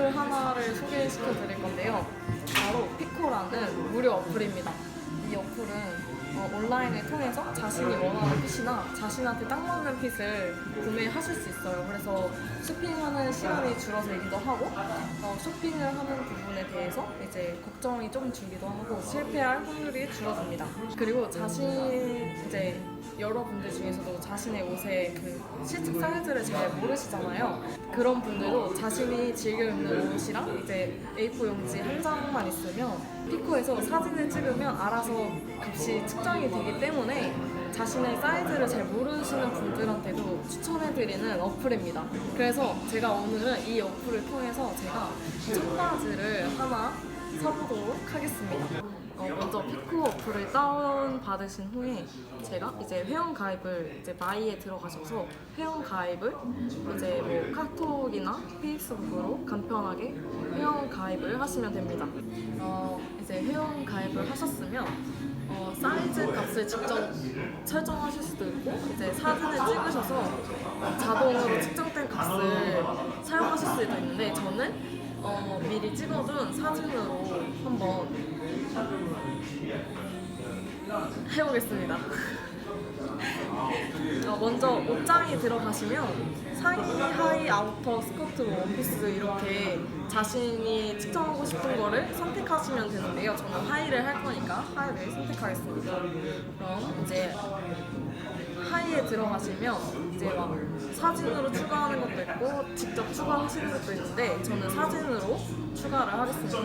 어플 하나를 소개시켜 드릴 건데요. 바로 피코라는 무료 어플입니다. 이 어플은 어, 온라인을 통해서 자신이 원하는 핏이나 자신한테 딱 맞는 핏을 구매하실 수 있어요. 그래서 쇼핑하는 시간이 줄어들기도 하고 어, 쇼핑을 하는 부분에 대해서 이제 걱정이 좀 줄기도 하고 실패할 확률이 줄어듭니다. 그리고 자신 이제 여러분들 중에서도 자신의 옷의 그 실측 사이즈를 잘 모르시잖아요. 그런 분들도 자신이 즐겨 입는 옷이랑 이제 A4 용지 한 장만 있으면 피코에서 사진을 찍으면 알아서 값이 측정이 되기 때문에 자신의 사이즈를 잘 모르시는 분들한테도 추천해드리는 어플입니다. 그래서 제가 오늘은 이 어플을 통해서 제가 청바지를 하나 사보도록 하겠습니다. 어, 먼저 피코 어플을 다운 받으신 후에 제가 이제 회원 가입을 이제 마이에 들어가셔서 회원 가입을 이제 뭐 카톡이나 페이스북으로 간편하게 회원 가입을 하시면 됩니다. 어, 이제 회원 가입을 하셨으면 어, 사이즈 값을 직접 설정하실 수도 있고 이제 사진을 찍으셔서 자동으로 측정된 값을 사용하실 수도 있는데 저는 어, 미리 찍어둔 사진으로 한번 해보겠습니다. 어, 먼저 옷장에 들어가시면 상의, 하의, 아우터, 스커트, 원피스 이렇게 자신이 측정하고 싶은 거를 선택하시면 되는데요. 저는 하의를 할 거니까 하의를 선택하겠습니다. 그럼 이제 하이에 들어가시면 이제 막 사진으로 추가하는 것도 있고 직접 추가하시는 것도 있는데 저는 사진으로 추가를 하겠습니다.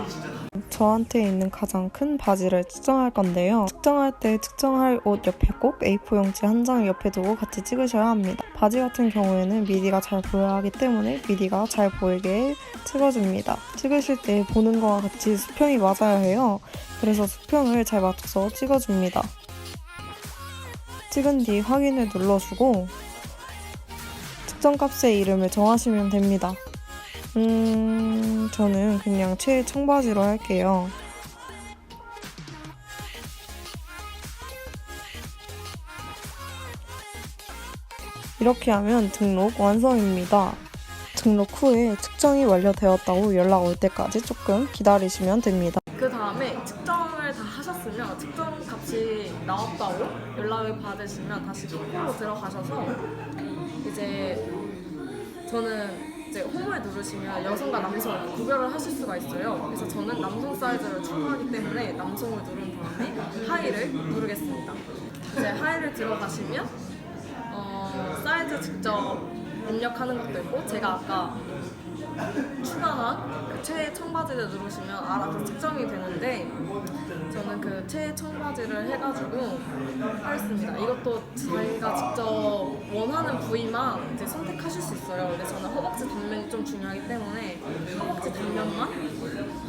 저한테 있는 가장 큰 바지를 측정할 건데요. 측정할 때 측정할 옷 옆에 꼭 A4 용지 한 장을 옆에 두고 같이 찍으셔야 합니다. 바지 같은 경우에는 미디가 잘 보여야 하기 때문에 미디가 잘 보이게 찍어줍니다. 찍으실 때 보는 거와 같이 수평이 맞아야 해요. 그래서 수평을 잘 맞춰서 찍어줍니다. 찍은 뒤 확인을 눌러주고 측정값의 이름을 정하시면 됩니다. 음, 저는 그냥 최 청바지로 할게요. 이렇게 하면 등록 완성입니다. 등록 후에 측정이 완료되었다고 연락 올 때까지 조금 기다리시면 됩니다. 그 다음에 측정을 다 하셨으면 측정 나왔다고 연락을 받으시면 다시 피코로 들어가셔서 이제 저는 이제 홈을 누르시면 여성과 남성을 구별을 하실 수가 있어요. 그래서 저는 남성 사이즈를 추가하기 때문에 남성을 누른 다음에 하의를 누르겠습니다. 이제 하의를 들어가시면 어, 사이즈 직접 입력하는 것도 있고 제가 아까 추가한 그 최애 청바지를 누르시면 알아서 측정이 되는데 저는 그 최애 청바지를 해가지고 하겠습니다. 이것도 자기가 직접 원하는 부위만 이제 선택하실 수 있어요. 근데 저는 허벅지 단면이 좀 중요하기 때문에 허벅지 단면만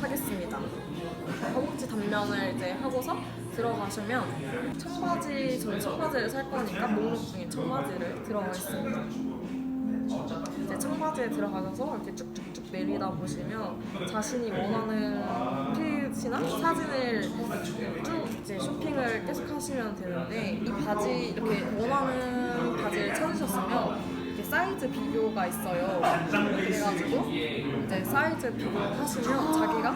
하겠습니다. 허벅지 단면을 이제 하고서 들어가시면 청바지 저는 청바지를 살 거니까 목록 중에 청바지를 들어가겠습니다. 이제 청바지에 들어가셔서 이렇게 쭉쭉쭉 내리다 보시면 자신이 원하는 핏이나 사진을 쭉 이제 쇼핑을 계속 하시면 되는데 이 바지 이렇게 원하는 바지를 찾으셨으면 이렇게 사이즈 비교가 있어요. 그래가지고 이제 사이즈 비교를 하시면 자기가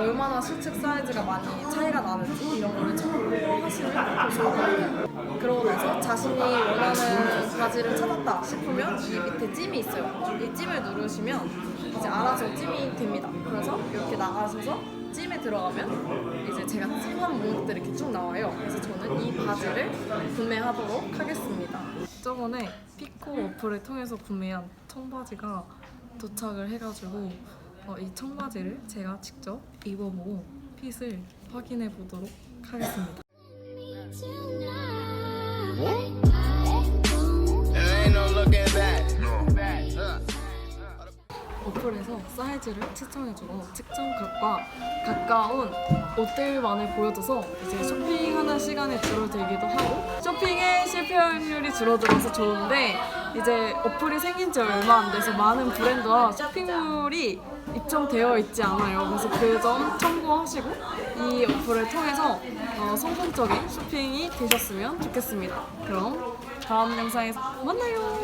얼마나 실측 사이즈가 많이 차이가 나는지 이런 거를 참고하시면. 그러고 나서 자신이 원하는 바지를 찾았다 싶으면 이 밑에 찜이 있어요. 이 찜을 누르시면 이제 알아서 찜이 됩니다. 그래서 이렇게 나가셔서 찜에 들어가면 이제 제가 찜한 목록들이 이렇게 쭉 나와요. 그래서 저는 이 바지를 구매하도록 하겠습니다. 저번에 피코 어플을 통해서 구매한 청바지가 도착을 해가지고 어, 이 청바지를 제가 직접 입어보고 핏을 확인해 보도록 하겠습니다. 어플에서 사이즈를 측정해주고 측정값과 가까운 옷들만을 보여줘서 이제 쇼핑하는 시간이 줄어들기도 하고 쇼핑의 실패 확률이 줄어들어서 좋은데 이제 어플이 생긴 지 얼마 안 돼서 많은 브랜드와 쇼핑몰이 입점되어 있지 않아요. 그래서 그 점 참고하시고 이 어플을 통해서 어, 성공적인 쇼핑이 되셨으면 좋겠습니다. 그럼 다음 영상에서 만나요.